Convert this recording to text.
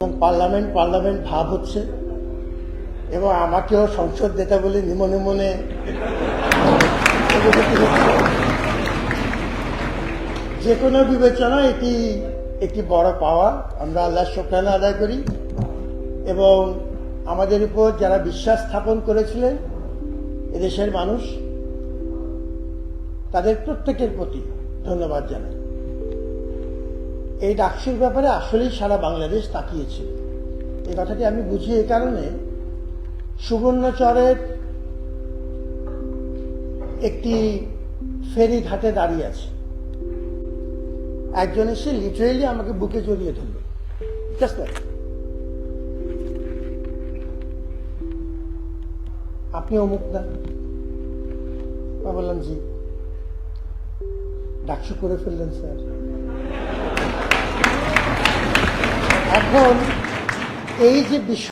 এবং parliament parliament ভাব হচ্ছে। এবং আমাকেও সংসদ নেতা বলে নিমনে মনে যে কোনো বিবেচনা এটি একটি বড় পাওয়া আমরা আল্লাহ শুক্রানা আদায় করি। এবং আমাদের উপর যারা বিশ্বাস স্থাপন করেছিলেন এদেশের মানুষ, তাদের প্রত্যেকের প্রতি ধন্যবাদ জানাই। এই ডাকসুর ব্যাপারে আসলেই সারা বাংলাদেশ তাকিয়েছে। এই কথাটি আমি বুঝি এই কারণে সুবর্ণচরের একটি ফেরি ঘাটে দাঁড়িয়ে আছে। একজন এসে লিটারেলি আমাকে বুকে জড়িয়ে ধরল। জাস্ট আপনি অমুক না? বললাম, জি। ডাকসু করে ফেললেন, স্যার। এখন এই যে বিষয়